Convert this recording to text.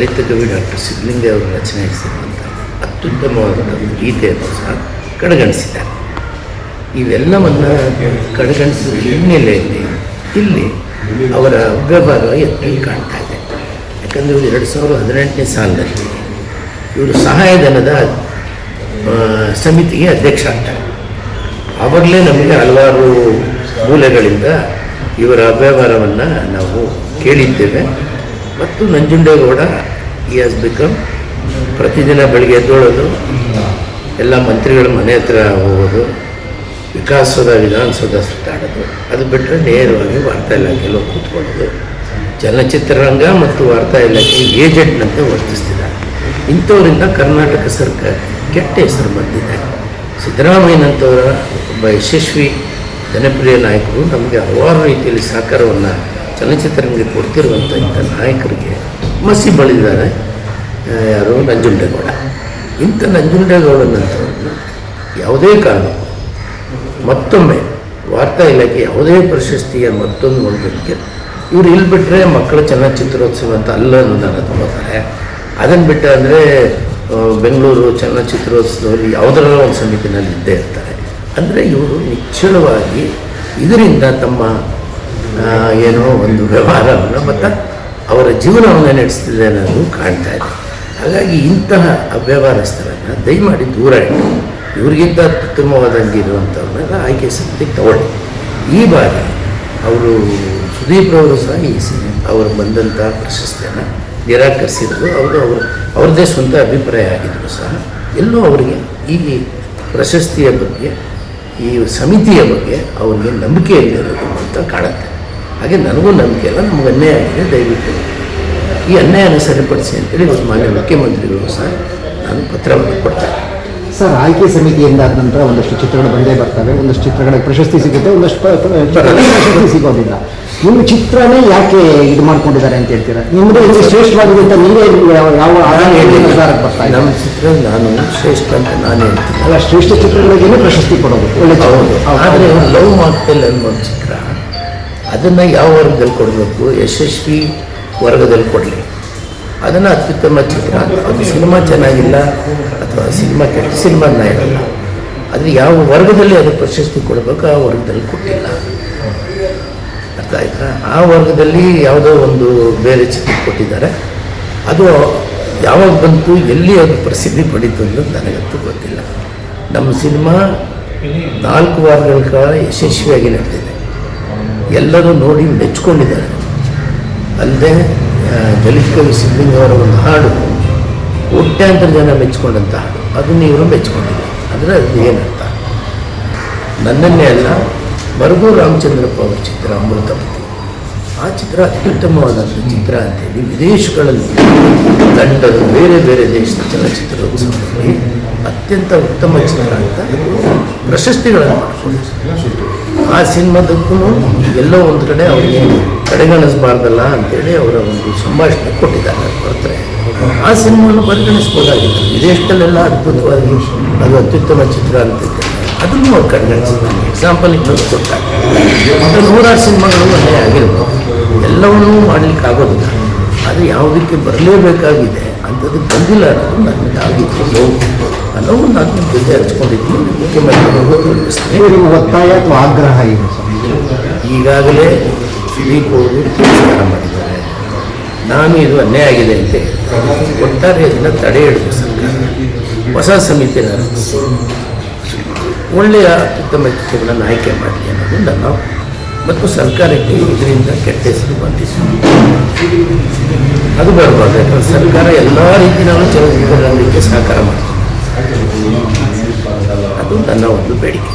ದಲಿತ ಕವಿ ಡಾಕ್ಟರ್ ಸಿದ್ಧಲಿಂಗ ಅವರು ರಚನೆಸಿರುವಂಥ ಅತ್ಯುತ್ತಮವಾದ ಗೀತೆಯನ್ನು ಸಹ ಕಡೆಗಣಿಸಿದ್ದಾರೆ ಇವೆಲ್ಲವನ್ನು ಕಡೆಗಣಿಸಿದ ಹಿನ್ನೆಲೆಯಲ್ಲಿ ಇಲ್ಲಿ ಅವರ ಅವ್ಯವಹಾರ ಎತ್ತಲ್ಲಿ ಕಾಣ್ತಾ ಇದೆ. ಯಾಕಂದರೆ ಇವರು ಎರಡು ಸಾವಿರದ ಹದಿನೆಂಟನೇ ಸಾಲಿನಲ್ಲಿ ಇವರು ಸಹಾಯಧನದ ಸಮಿತಿಗೆ ಅಧ್ಯಕ್ಷ ಆಗ್ತಾರೆ. ಅವಾಗಲೇ ನಮಗೆ ಹಲವಾರು ಮೂಲೆಗಳಿಂದ ಇವರ ಅವ್ಯವಹಾರವನ್ನು ನಾವು ಕೇಳಿದ್ದೇವೆ. ಮತ್ತು ನಂಜುಂಡೇಗೌಡ ಈ ಹ್ಯಾಸ್ ಬಿಕಮ್ ಪ್ರತಿದಿನ ಬೆಳಗ್ಗೆ ಎದ್ದೋಳೋದು, ಎಲ್ಲ ಮಂತ್ರಿಗಳ ಮನೆ ಹತ್ರ ಹೋಗೋದು, ವಿಕಾಸದ ವಿಧಾನಸೌಧ ಸುತ್ತಾಡೋದು, ಅದು ಬಿಟ್ಟರೆ ನೇರವಾಗಿ ವಾರ್ತಾ ಇಲಾಖೆಯಲ್ಲಿ ಕೂತ್ಕೊಳ್ಳೋದು. ಚಲನಚಿತ್ರರಂಗ ಮತ್ತು ವಾರ್ತಾ ಇಲಾಖೆ ಏಜೆಂಟ್ನಂತೆ ವರ್ತಿಸ್ತಿದ್ದಾರೆ. ಇಂಥವರಿಂದ ಕರ್ನಾಟಕ ಸರ್ಕಾರ ಕೆಟ್ಟ ಹೆಸರು ಬಂದಿದೆ. ಸಿದ್ದರಾಮಯ್ಯನಂಥವರ ಒಬ್ಬ ಯಶಸ್ವಿ ಜನಪ್ರಿಯ ನಾಯಕರು ನಮಗೆ ಹಲವಾರು ರೀತಿಯಲ್ಲಿ ಸಹಕಾರವನ್ನು ಚಲನಚಿತ್ರರಂಗಕ್ಕೆ ಕೊಡ್ತಿರುವಂಥ ಇಂಥ ನಾಯಕರಿಗೆ ಮಸಿ ಬಳಿದಿದ್ದಾರೆ ಯಾರು? ನಂಜುಂಡೇಗೌಡ ಇಂಥ ನಂಜುಂಡೇಗೌಡನಂಥವ್ರನ್ನ ಯಾವುದೇ ಕಾರಣ. ಮತ್ತೊಮ್ಮೆ ವಾರ್ತಾ ಇಲಾಖೆ ಯಾವುದೇ ಪ್ರಶಸ್ತಿಯ ಮತ್ತೊಂದು ಮಂಡಲಕ್ಕೆ ಇವ್ರು ಇಲ್ಲಿ ಬಿಟ್ಟರೆ ಮಕ್ಕಳ ಚಲನಚಿತ್ರೋತ್ಸವ ಅಂತ ಅಲ್ಲ ಅನ್ನೋದನ್ನು ತಗೋತಾರೆ. ಅದನ್ನು ಬಿಟ್ಟು ಅಂದರೆ ಬೆಂಗಳೂರು ಚಲನಚಿತ್ರೋತ್ಸವದಲ್ಲಿ ಯಾವುದರ ಒಂದು ಸಮಿತಿನಲ್ಲಿ ಇದ್ದೇ ಇರ್ತಾರೆ. ಅಂದರೆ ಇವರು ನಿಚ್ಚಳವಾಗಿ ಇದರಿಂದ ತಮ್ಮ ಏನೋ ಒಂದು ವ್ಯವಹಾರವನ್ನು, ಮತ್ತು ಅವರ ಜೀವನವನ್ನು ನಡೆಸ್ತಿದೆ ಅನ್ನೋದು ಕಾಣ್ತಾ ಇದೆ. ಹಾಗಾಗಿ ಇಂತಹ ಅವ್ಯವಹಾರಸ್ಥರನ್ನು ದಯಮಾಡಿ ದೂರ ಇಟ್ಟು ಇವರಿಗಿಂತ ಅತ್ಯುತ್ತಮವಾದಂಗಿರುವಂಥವ್ರನ್ನೆಲ್ಲ ಆಯ್ಕೆ ಸಮಿತಿಗೆ ತಗೊಳ್ಳಿ. ಈ ಬಾರಿ ಅವರು ಸುದೀಪ್ ಅವರು ಸಹ ಈ ಅವರು ಬಂದಂಥ ಪ್ರಶಸ್ತಿಯನ್ನು ನಿರಾಕರಿಸಿದ್ರು. ಅವರು ಅವರು, ಅವ್ರದ್ದೇ ಸ್ವಂತ ಅಭಿಪ್ರಾಯ ಆಗಿದ್ರು ಸಹ. ಎಲ್ಲೂ ಅವರಿಗೆ ಈ ಪ್ರಶಸ್ತಿಯ ಬಗ್ಗೆ, ಈ ಸಮಿತಿಯ ಬಗ್ಗೆ ಅವ್ರಿಗೆ ನಂಬಿಕೆ ಇಲ್ಲದಿರೋದು ಅಂತ ಕಾಣುತ್ತೆ. ಹಾಗೆ ನನಗೂ ನಂಬಿಕೆ ಅಲ್ಲ ನಮಗೆ ಅನ್ಯಾಯ ಆಗಿದೆ ದಯವಿಟ್ಟು ಈ ಅನ್ಯಾಯನ ಸರಿಪಡಿಸಿ ಅಂತೇಳಿ ಇವತ್ತು ಮಾನ್ಯ ಮುಖ್ಯಮಂತ್ರಿಗಳು ಸಹ ನಾನು ಪತ್ರವನ್ನು ಕೊಡ್ತೇನೆ. ಸರ್ ಆಯ್ಕೆ ಸಮಿತಿಯಿಂದ ಆದ ನಂತರ ಒಂದಷ್ಟು ಚಿತ್ರಗಳು ಬಂದೇ ಬರ್ತವೆ ಒಂದಷ್ಟು ಚಿತ್ರಗಳಿಗೆ ಪ್ರಶಸ್ತಿ ಸಿಗುತ್ತೆ ಒಂದಷ್ಟು ಪ್ರಶಸ್ತಿ ಸಿಗೋದಿಲ್ಲ. ನಿಮ್ಮ ಚಿತ್ರನೇ ಯಾಕೆ ಇದು ಮಾಡ್ಕೊಂಡಿದ್ದಾರೆ ಅಂತ ಹೇಳ್ತೀರಾ? ನಿಮ್ಮದೇ ಇದು ಶ್ರೇಷ್ಠವಾಗಿದೆ ಅಂತ ನೀವೇ ಯಾವ. ನಿರ್ಧಾರಕ್ಕೆ ಬರ್ತಾ ಇಲ್ಲ ನಮ್ಮ ಚಿತ್ರ ನಾನು ಶ್ರೇಷ್ಠ ಅಂತ ನಾನು ಹೇಳ್ತೀನಿ. ಅಲ್ಲ ಶ್ರೇಷ್ಠ ಚಿತ್ರಗಳಿಗೆ ಪ್ರಶಸ್ತಿ ಕೊಡೋದು. ಒಳ್ಳೆ ಹೌದು. ಆದರೆ ಲವ್ ಮಾಕ್ಟೆಲ್ ಅನ್ನೋ ಚಿತ್ರ. ಅದನ್ನು ಯಾವ ವರ್ಗದಲ್ಲಿ ಕೊಡಬೇಕು? ಯಶಸ್ವಿ ವರ್ಗದಲ್ಲಿ ಕೊಡಲಿ. ಅದನ್ನು ಅತ್ಯುತ್ತಮ ಚಿತ್ರ ಅದು ಸಿನಿಮಾ ಚೆನ್ನಾಗಿಲ್ಲ ಅಥವಾ ಸಿನಿಮಾ ಕೆಟ್ಟ ಸಿನಿಮಾ ಇರಲ್ಲ ಆದರೆ ಯಾವ ವರ್ಗದಲ್ಲಿ ಅದು ಪ್ರಶಸ್ತಿ ಕೊಡಬೇಕು, ಆ ವರ್ಗದಲ್ಲಿ ಕೊಟ್ಟಿಲ್ಲ. ಅರ್ಥ ಆಯ್ತಾ? ಆ ವರ್ಗದಲ್ಲಿ ಯಾವುದೋ ಒಂದು ಬೇರೆ ಚಿತ್ರ ಕೊಟ್ಟಿದ್ದಾರೆ. ಅದು ಯಾವಾಗ ಬಂತು, ಎಲ್ಲಿ ಅದು ಪ್ರಸಿದ್ಧಿ ಪಡೀತು ಅನ್ನೋದು ನನಗಂತೂ ಗೊತ್ತಿಲ್ಲ. ನಮ್ಮ ಸಿನಿಮಾ ನಾಲ್ಕು ವಾರಗಳ ಕಾಲ ಯಶಸ್ವಿಯಾಗಿ ನಡೆದಿದೆ. ಎಲ್ಲರೂ ನೋಡಿ ಮೆಚ್ಕೊಂಡಿದ್ದಾರೆ. ಅಲ್ಲದೆ ದಲಿತ ಕವಿ ಸಿದ್ಲಿಂಗ ಅವರ ಒಂದು ಹಾಡು, ಕೋಟ್ಯಾಂತರ ಜನ ಮೆಚ್ಚಿಕೊಂಡಂಥ ಹಾಡು, ಅದನ್ನು ಇವರು ಮೆಚ್ಚಿಕೊಂಡಿದ್ದರು ಅಂದರೆ ಅದು ಏನರ್ಥ? ನನ್ನನ್ನೇ ಅಲ್ಲ ಮರುಗು ರಾಮಚಂದ್ರಪ್ಪ ಅವರ ಚಿತ್ರ ಅಮೃತಪತಿ ಆ ಚಿತ್ರ ಅತ್ಯುತ್ತಮವಾದಂಥ ಚಿತ್ರ ಅಂತೇಳಿ ವಿದೇಶಗಳಲ್ಲಿ ಲಂಡನ್ ಬೇರೆ ಬೇರೆ ದೇಶದ ಚಲನಚಿತ್ರ ಅತ್ಯಂತ ಉತ್ತಮ ಚಿತ್ರ ಅಂತ ಪ್ರಶಸ್ತಿಗಳನ್ನು ಮಾಡಿಕೊಂಡಿದ್ದಾರೆ. ಆ ಸಿನಿಮಾದಕ್ಕೂ ಎಲ್ಲೋ ಒಂದು ಕಡೆ ಅವ್ರಿಗೆ ಕಡೆಗಣಿಸಬಾರ್ದಲ್ಲ ಅಂತೇಳಿ ಅವರ ಒಂದು ಸಂಭಾಷಣೆ ಕೊಟ್ಟಿದ್ದಾರೆ ಬರ್ತಾರೆ ಆ ಸಿನಿಮಾನ ಪರಿಗಣಿಸ್ಬೋದಾಗಿತ್ತು. ವಿದೇಶದಲ್ಲೆಲ್ಲ ಅದ್ಭುತವಾಗಿ ಅದು ಅತ್ಯುತ್ತಮ ಚಿತ್ರ ಅಂತ. ಅದನ್ನು ಅವ್ರು ಕಡೆಗಣಿಸಿದ್ದಾರೆ. ಎಕ್ಸಾಂಪಲ್ ಬಂದು ಕೊಟ್ಟಾಗ ನೂರಾರು ಸಿನಿಮಾಗಳು ಒಳ್ಳೆಯ ಆಗಿರ್ಬೋದು. ಎಲ್ಲವನ್ನೂ ಮಾಡಲಿಕ್ಕೆ ಆಗೋದಿಲ್ಲ. ಆದರೆ ಯಾವುದಕ್ಕೆ ಬರಲೇಬೇಕಾಗಿದೆ ಅಂಥದ್ದು ಬಂದಿಲ್ಲ ಅನ್ನೋದು ನನಗೆ ಆಗಿತ್ತು. ನೋವು ನೋವು ನಾನು ಜೊತೆ ಹಂಚ್ಕೊಂಡಿದ್ದೀನಿ ಮುಖ್ಯಮಂತ್ರಿಗಳಿಗೂ ತೋರಿಸ್ತೀನಿ ಒತ್ತಾಯ ಅಥವಾ ಆಗ್ರಹ ಇದೆ ಈಗಾಗಲೇ ಸಿವಿ ಅವರು ತಿರಸ್ಕಾರ ಮಾಡಿದ್ದಾರೆ. ನಾನು ಇದು ಅನ್ಯಾಯ ಆಗಿದೆ ಅಂತೆ. ಒಟ್ಟಾರೆ ಇದನ್ನು ತಡೆ ಹಿಡಿದು ಸರ್ಕಾರ. ಹೊಸ ಸಮಿತಿನ ಒಳ್ಳೆಯ ಅತ್ಯುತ್ತಮ ಚಿತ್ರಗಳನ್ನು ಆಯ್ಕೆ ಮಾಡಿ ಅನ್ನೋದು ನನ್ನ ಮತ್ತು ಸರ್ಕಾರಕ್ಕೆ ಇದರಿಂದ ಕೆಟ್ಟ ಹೆಸರು ಬಂದಿಸಿ ಅದು ಬರಬಾರ್ದು. ಯಾಕಂದ್ರೆ ಸರ್ಕಾರ ಎಲ್ಲ ರೀತಿಯಲ್ಲೂ ಚಲನಚಿತ್ರರಂಗಕ್ಕೆ ಸಹಕಾರ ಮಾಡ್ತದೆ. ಅದು ನನ್ನ ಒಂದು ಬೇಡಿಕೆ.